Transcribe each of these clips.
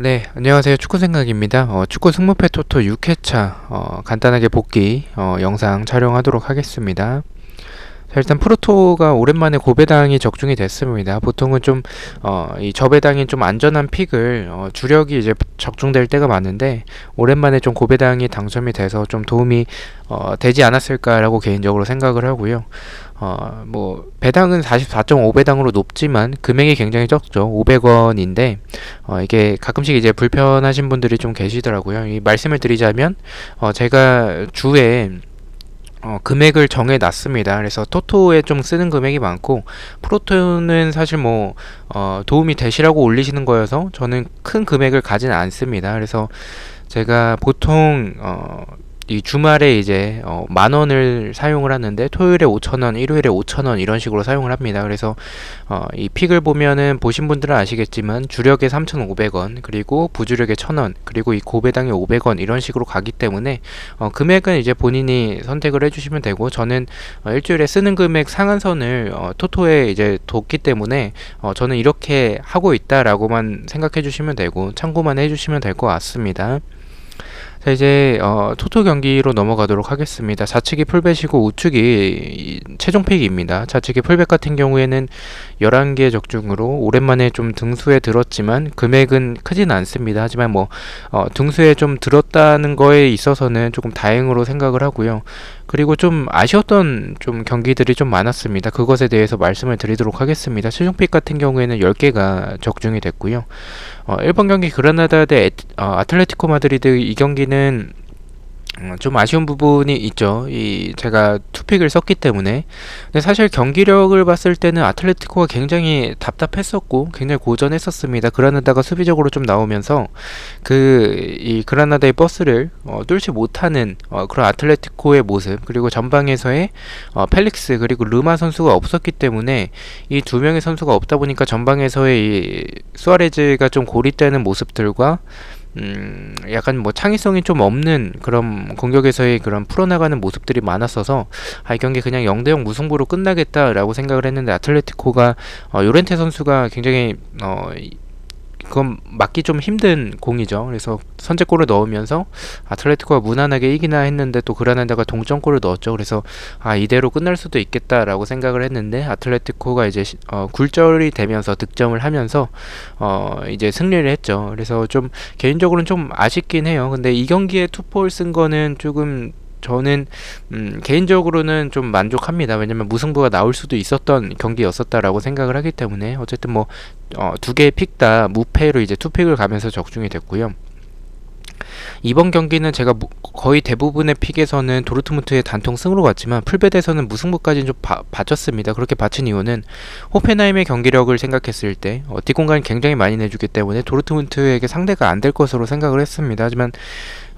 네, 안녕하세요. 축구 생각입니다. 어, 축구 승무패 토토 6회차 어, 간단하게 복귀 어, 영상 촬영하도록 하겠습니다. 자, 일단 프로토가 오랜만에 고배당이 적중이 됐습니다. 보통은 좀, 어, 이 저배당인 좀 안전한 픽을, 어, 주력이 이제 적중될 때가 많은데, 오랜만에 좀 고배당이 당첨이 돼서 좀 도움이, 어, 되지 않았을까라고 개인적으로 생각을 하고요. 어, 뭐, 배당은 44.5배당으로 높지만, 금액이 굉장히 적죠. 500원인데, 어, 이게 가끔씩 이제 불편하신 분들이 좀 계시더라고요. 이 말씀을 드리자면, 어, 제가 주에, 어, 금액을 정해 놨습니다. 그래서 토토에 좀 쓰는 금액이 많고 프로토는 사실 뭐 어, 도움이 되시라고 올리시는 거여서 저는 큰 금액을 가지는 않습니다. 그래서 제가 보통 어, 이 주말에 이제 어, 만 원을 사용을 하는데 토요일에 5천 원, 일요일에 5천 원 이런 식으로 사용을 합니다. 그래서 어, 이 픽을 보면은 보신 분들은 아시겠지만 주력에 3,500원, 그리고 부주력에 1,000원, 그리고 이 고배당에 500원 이런 식으로 가기 때문에 어, 금액은 이제 본인이 선택을 해주시면 되고 저는 어, 일주일에 쓰는 금액 상한선을 어, 토토에 이제 뒀기 때문에 어, 저는 이렇게 하고 있다라고만 생각해 주시면 되고 참고만 해주시면 될 것 같습니다. 자 이제 어, 토토 경기로 넘어가도록 하겠습니다. 좌측이 풀벳이고 우측이 최종 픽입니다. 좌측이 풀벳 같은 경우에는 11개 적중으로 오랜만에 좀 등수에 들었지만 금액은 크진 않습니다. 하지만 뭐 어, 등수에 좀 들었다는 거에 있어서는 조금 다행으로 생각을 하고요. 그리고 좀 아쉬웠던 좀 경기들이 좀 많았습니다. 그것에 대해서 말씀을 드리도록 하겠습니다. 최종 픽 같은 경우에는 10개가 적중이 됐고요. 어, 1번 경기 그라나다 대 에, 어, 아틀레티코 마드리드 이 경기는 음, 좀 아쉬운 부분이 있죠. 이 제가 투픽을 썼기 때문에. 근데 사실 경기력을 봤을 때는 아틀레티코가 굉장히 답답했었고 굉장히 고전했었습니다. 그라나다가 수비적으로 좀 나오면서 그 이 그라나다의 버스를 어, 뚫지 못하는 어, 그런 아틀레티코의 모습 그리고 전방에서의 어, 펠릭스 그리고 르마 선수가 없었기 때문에 이 두 명의 선수가 없다 보니까 전방에서의 이 수아레즈가 좀 고립되는 모습들과 음, 약간 뭐 창의성이 좀 없는 그런 공격에서의 그런 풀어나가는 모습들이 많았어서 아, 이 경기 그냥 0대0 무승부로 끝나겠다라고 생각을 했는데 아틀레티코가 어, 요렌테 선수가 굉장히 어, 그건 맞기 좀 힘든 공이죠. 그래서 선제골을 넣으면서 아틀레티코가 무난하게 이기나 했는데 또 그라나다가 동점골을 넣었죠. 그래서 아 이대로 끝날 수도 있겠다라고 생각을 했는데 아틀레티코가 이제 어, 굴절이 되면서 득점을 하면서 어, 이제 승리를 했죠. 그래서 좀 개인적으로는 좀 아쉽긴 해요. 근데 이 경기에 투포를 쓴 거는 조금 저는 음, 개인적으로는 좀 만족합니다. 왜냐면 무승부가 나올 수도 있었던 경기였었다라고 생각을 하기 때문에 어쨌든 뭐 어, 두 개의 픽 다 무패로 이제 투픽을 가면서 적중이 됐고요. 이번 경기는 제가 거의 대부분의 픽에서는 도르트문트의 단통 승으로 갔지만 풀베드에서는 무승부까지는 좀 바, 봐줬습니다. 그렇게 바친 이유는 호펜하임의 경기력을 생각했을 때 어, 뒷공간이 굉장히 많이 내주기 때문에 도르트문트에게 상대가 안 될 것으로 생각을 했습니다. 하지만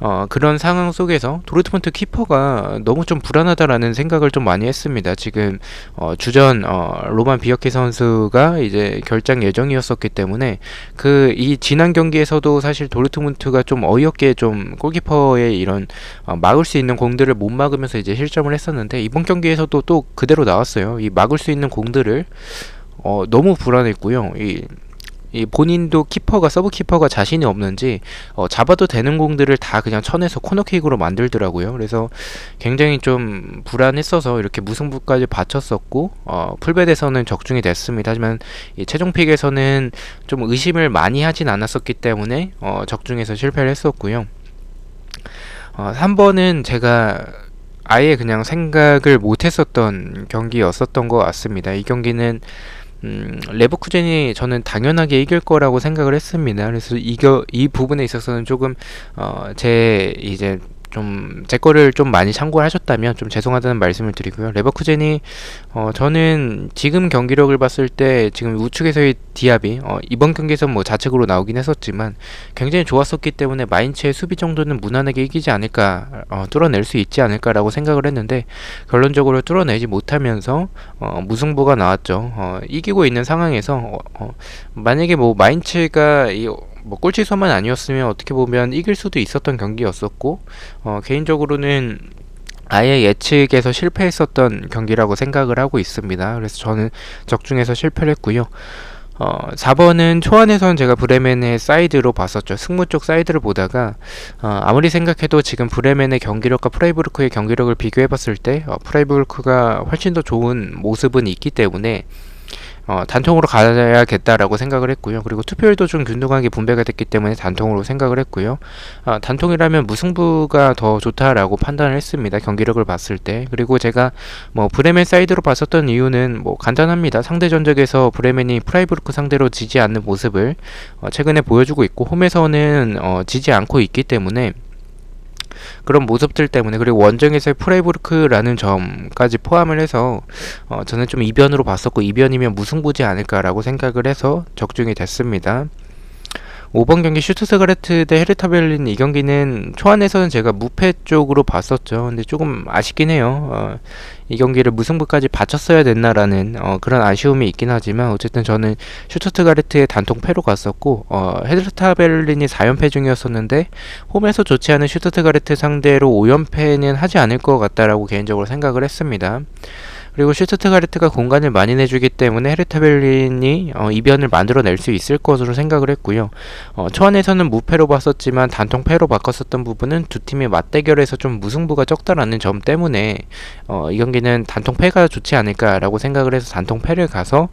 어, 그런 상황 속에서 도르트문트 키퍼가 너무 좀 불안하다라는 생각을 좀 많이 했습니다. 지금 어, 주전 어, 로만 비어키 선수가 이제 결장 예정이었었기 때문에 그 이 지난 경기에서도 사실 도르트문트가 좀 어이없게 좀 골키퍼의 이런 어, 막을 수 있는 공들을 못 막으면서 이제 실점을 했었는데 이번 경기에서도 또 그대로 나왔어요. 이 막을 수 있는 공들을 어, 너무 불안했고요. 이 이 본인도 키퍼가 서브 키퍼가 자신이 없는지 어, 잡아도 되는 공들을 다 그냥 쳐내서 코너킥으로 만들더라고요. 그래서 굉장히 좀 불안했어서 이렇게 무승부까지 바쳤었고 어, 풀베드에서는 적중이 됐습니다. 하지만 이 최종픽에서는 좀 의심을 많이 하진 않았었기 때문에 어, 적중해서 실패를 했었고요. 어, 3번은 제가 아예 그냥 생각을 못했었던 경기였었던 것 같습니다. 이 경기는 음, 레버쿠젠이 저는 당연하게 이길 거라고 생각을 했습니다. 그래서 이겨 이 부분에 있어서는 조금 어, 제 이제 좀 제 거를 좀 많이 참고하셨다면 좀 죄송하다는 말씀을 드리고요. 레버쿠젠이 어 저는 지금 경기력을 봤을 때 지금 우측에서의 디압이 어 이번 경기에서 뭐 좌측으로 나오긴 했었지만 굉장히 좋았었기 때문에 마인츠의 수비 정도는 무난하게 이기지 않을까 어 뚫어낼 수 있지 않을까라고 생각을 했는데 결론적으로 뚫어내지 못하면서 어 무승부가 나왔죠. 어 이기고 있는 상황에서 어, 어 만약에 뭐 마인츠가 이 뭐 꼴찌소만 아니었으면 어떻게 보면 이길 수도 있었던 경기였었고 어, 개인적으로는 아예 예측에서 실패했었던 경기라고 생각을 하고 있습니다. 그래서 저는 적중해서 실패를 했고요. 어, 4번은 초안에선 제가 브레멘의 사이드로 봤었죠. 승무 쪽 사이드를 보다가 어, 아무리 생각해도 지금 브레멘의 경기력과 프라이부르크의 경기력을 비교해봤을 때 어, 프라이부르크가 훨씬 더 좋은 모습은 있기 때문에 어, 단통으로 가야겠다라고 생각을 했고요. 그리고 투표율도 좀 균등하게 분배가 됐기 때문에 단통으로 생각을 했고요. 어, 단통이라면 무승부가 더 좋다라고 판단을 했습니다. 경기력을 봤을 때. 그리고 제가 뭐 브레멘 사이드로 봤었던 이유는 뭐 간단합니다. 상대 전적에서 브레멘이 프라이부르크 상대로 지지 않는 모습을 어, 최근에 보여주고 있고 홈에서는 어, 지지 않고 있기 때문에 그런 모습들 때문에 그리고 원정에서의 프레이부르크라는 점까지 포함을 해서 어, 저는 좀 이변으로 봤었고 이변이면 무승부지 않을까라고 생각을 해서 적중이 됐습니다. 5번 경기 슈트스가레트 대 헤르타 베를린 이 경기는 초안에서는 제가 무패 쪽으로 봤었죠. 근데 조금 아쉽긴 해요. 어, 이 경기를 무승부까지 바쳤어야 됐나라는 어, 그런 아쉬움이 있긴 하지만 어쨌든 저는 슈트스가레트의 단통 패로 갔었고 어, 헤르타 베를린이 4연패 중이었었는데 홈에서 좋지 않은 슈트스가레트 상대로 5연패는 하지 않을 것 같다라고 개인적으로 생각을 했습니다. 그리고 슈트트가르트가 공간을 많이 내주기 때문에 헤르타 벨린이 어, 이변을 만들어낼 수 있을 것으로 생각을 했고요. 어, 초안에서는 무패로 봤었지만 단통 패로 바꿨었던 부분은 두 팀의 맞대결에서 좀 무승부가 적다라는 점 때문에 어, 이 경기는 단통 패가 좋지 않을까라고 생각을 해서 단통 패를 가서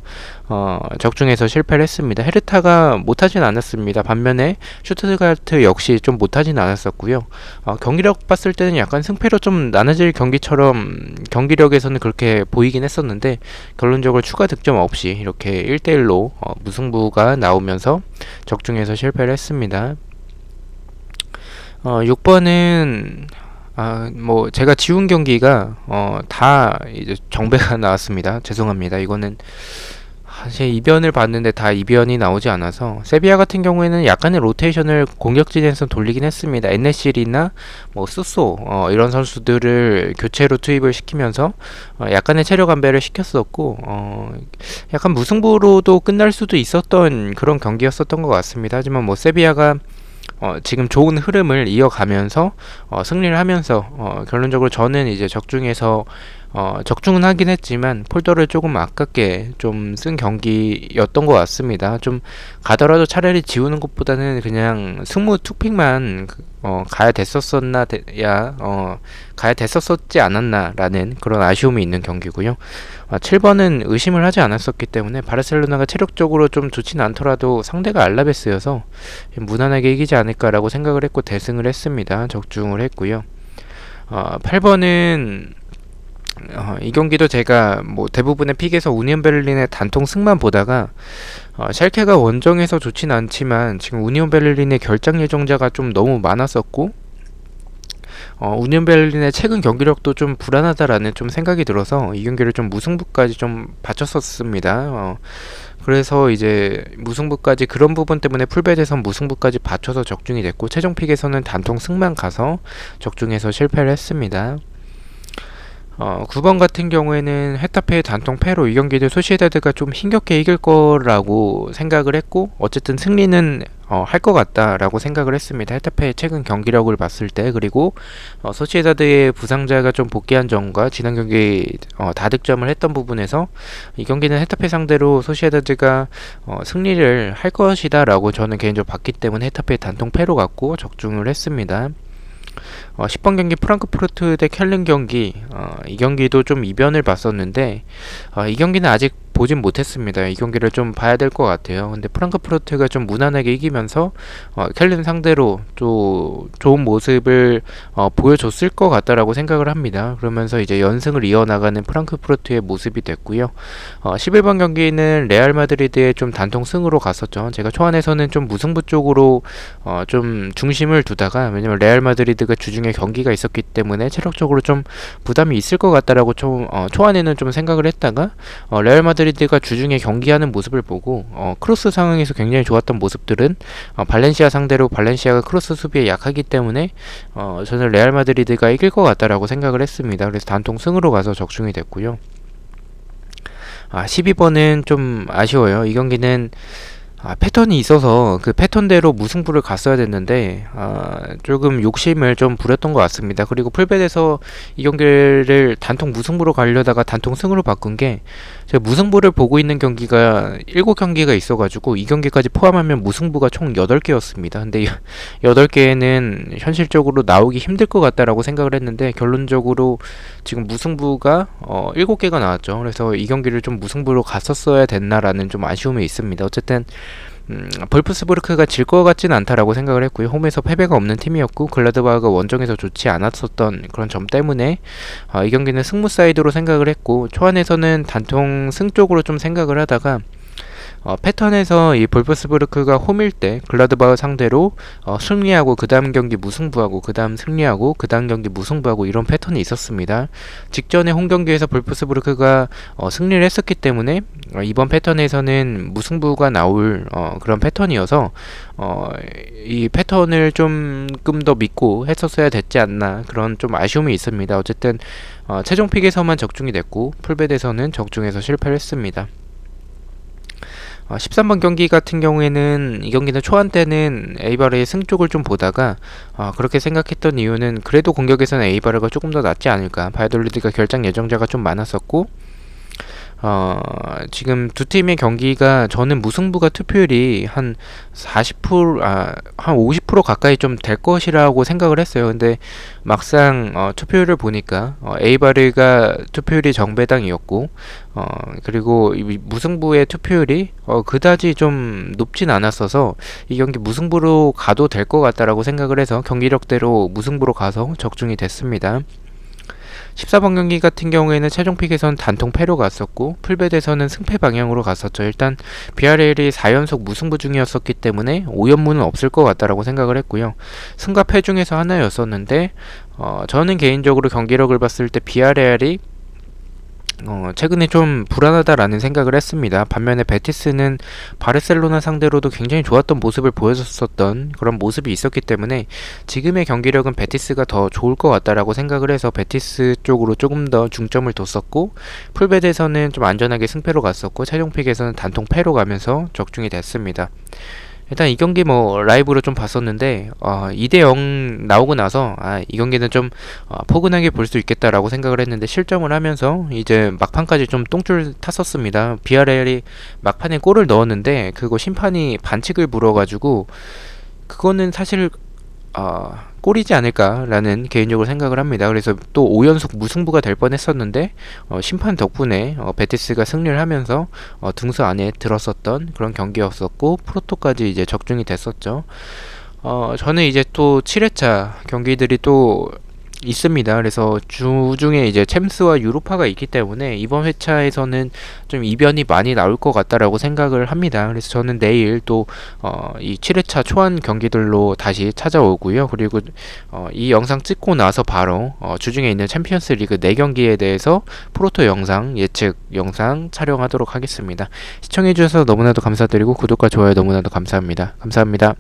어, 적중해서 실패를 했습니다. 헤르타가 못하진 않았습니다. 반면에 슈트트가르트 역시 좀 못하진 않았었고요. 어, 경기력 봤을 때는 약간 승패로 좀 나눠질 경기처럼 경기력에서는 그렇게 보이긴 했었는데 결론적으로 추가 득점 없이 이렇게 1대1로 어, 무승부가 나오면서 적중해서 실패를 했습니다. 어, 6번은 아, 뭐 제가 지운 경기가 어, 다 이제 정배가 나왔습니다. 죄송합니다. 이거는 사실 이변을 봤는데 다 이변이 나오지 않아서 세비야 같은 경우에는 약간의 로테이션을 공격진에서 돌리긴 했습니다. 에네실이나 뭐 수소 어, 이런 선수들을 교체로 투입을 시키면서 어, 약간의 체력 안배를 시켰었고 어, 약간 무승부로도 끝날 수도 있었던 그런 경기였었던 것 같습니다. 하지만 뭐 세비야가 어, 지금 좋은 흐름을 이어가면서 어, 승리를 하면서 어, 결론적으로 저는 이제 적중에서 어, 적중은 하긴 했지만 폴더를 조금 아깝게 좀 쓴 경기였던 것 같습니다. 좀 가더라도 차라리 지우는 것보다는 그냥 승무 투픽만 어, 가야 됐었었나 야 어, 가야 됐었었지 않았나라는 그런 아쉬움이 있는 경기고요. 아, 7번은 의심을 하지 않았었기 때문에 바르셀로나가 체력적으로 좀 좋지는 않더라도 상대가 알라베스여서 무난하게 이기지 않을까라고 생각을 했고 대승을 했습니다. 적중을 했고요. 어, 8번은 어, 이 경기도 제가 뭐 대부분의 픽에서 우니언 베를린의 단통 승만 보다가 어, 샬케가 원정에서 좋진 않지만 지금 우니온 베를린의 결장 예정자가 좀 너무 많았었고 어, 우니온 베를린의 최근 경기력도 좀 불안하다라는 좀 생각이 들어서 이 경기를 좀 무승부까지 좀 바쳤었습니다. 어, 그래서 이제 무승부까지 그런 부분 때문에 풀베드에선 무승부까지 받쳐서 적중이 됐고 최종 픽에서는 단통 승만 가서 적중해서 실패를 했습니다. 어, 9번 같은 경우에는 헤타페의 단통 패로 이 경기를 소시에다드가 좀 힘겹게 이길 거라고 생각을 했고 어쨌든 승리는 어, 할 것 같다라고 생각을 했습니다. 헤타페의 최근 경기력을 봤을 때 그리고 어, 소시에다드의 부상자가 좀 복귀한 점과 지난 경기 어, 다득점을 했던 부분에서 이 경기는 헤타페 상대로 소시에다드가 어, 승리를 할 것이다라고 저는 개인적으로 봤기 때문에 헤타페의 단통 패로 갔고 적중을 했습니다. 어, 10번 경기 프랑크푸르트 대 켈른 경기. 어, 이 경기도 좀 이변을 봤었는데 어, 이 경기는 아직 보진 못했습니다. 이 경기를 좀 봐야 될 것 같아요. 근데 프랑크푸르트가 좀 무난하게 이기면서 어, 켈른 상대로 또 좋은 모습을 어, 보여줬을 것 같다라고 생각을 합니다. 그러면서 이제 연승을 이어나가는 프랑크푸르트의 모습이 됐고요. 어, 11번 경기는 레알 마드리드의 좀 단통 승으로 갔었죠. 제가 초안에서는 좀 무승부 쪽으로 어, 좀 중심을 두다가 왜냐면 레알 마드리드가 주중에 경기가 있었기 때문에 체력적으로 좀 부담이 있을 것 같다라고 좀 어, 초안에는 좀 생각을 했다가 어, 레알 마드리드 마드리드가 주중에 경기하는 모습을 보고 어, 크로스 상황에서 굉장히 좋았던 모습들은 어, 발렌시아 상대로 발렌시아가 크로스 수비에 약하기 때문에 어, 저는 레알 마드리드가 이길 것 같다라고 생각을 했습니다. 그래서 단통 승으로 가서 적중이 됐고요. 아 12번은 좀 아쉬워요. 이 경기는 아, 패턴이 있어서 그 패턴대로 무승부를 갔어야 됐는데 아, 조금 욕심을 좀 부렸던 것 같습니다. 그리고 풀벳에서 이 경기를 단통 무승부로 가려다가 단통 승으로 바꾼 게 제가 무승부를 보고 있는 경기가 7경기가 있어가지고 이 경기까지 포함하면 무승부가 총 8개였습니다. 근데 8개는 현실적으로 나오기 힘들 것 같다라고 생각을 했는데 결론적으로 지금 무승부가 어, 7개가 나왔죠. 그래서 이 경기를 좀 무승부로 갔었어야 됐나라는 좀 아쉬움이 있습니다. 어쨌든 음, 볼프스부르크가 질 것 같지는 않다라고 생각을 했고요. 홈에서 패배가 없는 팀이었고 글라드바가 원정에서 좋지 않았었던 그런 점 때문에 어, 이 경기는 승무 사이드로 생각을 했고 초안에서는 단통 승 쪽으로 좀 생각을 하다가 어, 패턴에서 이 볼프스부르크가 홈일 때 글라드바흐 상대로 어, 승리하고 그 다음 경기 무승부하고 그 다음 승리하고 그 다음 경기 무승부하고 이런 패턴이 있었습니다. 직전에 홈 경기에서 볼프스부르크가 어, 승리를 했었기 때문에 어, 이번 패턴에서는 무승부가 나올 어, 그런 패턴이어서 어, 이 패턴을 조금 더 믿고 했었어야 됐지 않나 그런 좀 아쉬움이 있습니다. 어쨌든 어, 최종 픽에서만 적중이 됐고 풀벳에서는 적중해서 실패를 했습니다. 어, 13번 경기 같은 경우에는 이 경기는 초안 때는 에이바르의 승 쪽을 좀 보다가 어, 그렇게 생각했던 이유는 그래도 공격에서는 에이바르가 조금 더 낫지 않을까. 바이돌리드가 결장 예정자가 좀 많았었고 어, 지금 두 팀의 경기가 저는 무승부가 투표율이 한 40%, 아, 한 50% 가까이 좀 될 것이라고 생각을 했어요. 근데 막상 어, 투표율을 보니까 어, 에이바르가 투표율이 정배당이었고, 어, 그리고 이 무승부의 투표율이 어, 그다지 좀 높진 않았어서 이 경기 무승부로 가도 될 것 같다라고 생각을 해서 경기력대로 무승부로 가서 적중이 됐습니다. 14번 경기 같은 경우에는 최종 픽에선 단통 패로 갔었고 풀벳에서는 승패 방향으로 갔었죠. 일단 비아레일이 4연속 무승부 중이었었기 때문에 5연무는 없을 것 같다라고 생각을 했고요. 승과 패 중에서 하나였었는데 어, 저는 개인적으로 경기력을 봤을 때 비아레알이 어, 최근에 좀 불안하다라는 생각을 했습니다. 반면에 베티스는 바르셀로나 상대로도 굉장히 좋았던 모습을 보여줬었던 그런 모습이 있었기 때문에 지금의 경기력은 베티스가 더 좋을 것 같다라고 생각을 해서 베티스 쪽으로 조금 더 중점을 뒀었고 풀베드에서는 좀 안전하게 승패로 갔었고 최종 픽에서는 단통 패로 가면서 적중이 됐습니다. 일단 이 경기 뭐 라이브로 좀 봤었는데 어, 2대 0 나오고 나서 아, 이 경기는 좀 어, 포근하게 볼 수 있겠다라고 생각을 했는데 실점을 하면서 이제 막판까지 좀 똥줄 탔었습니다. 비아레알이 막판에 골을 넣었는데 그거 심판이 반칙을 물어가지고 그거는 사실 어, 꼴이지 않을까라는 개인적으로 생각을 합니다. 그래서 또 5연속 무승부가 될 뻔했었는데 어, 심판 덕분에 어, 베티스가 승리를 하면서 어, 등수 안에 들었었던 그런 경기였었고 프로토까지 이제 적중이 됐었죠. 어, 저는 이제 또 7회차 경기들이 또 있습니다. 그래서 주중에 이제 챔스와 유로파가 있기 때문에 이번 회차에서는 좀 이변이 많이 나올 것 같다라고 생각을 합니다. 그래서 저는 내일 또이 어, 7회차 초안 경기들로 다시 찾아오고요. 그리고 어, 이 영상 찍고 나서 바로 어, 주중에 있는 챔피언스 리그 4경기에 대해서 프로토 영상 예측 영상 촬영하도록 하겠습니다. 시청해주셔서 너무나도 감사드리고 구독과 좋아요 너무나도 감사합니다. 감사합니다.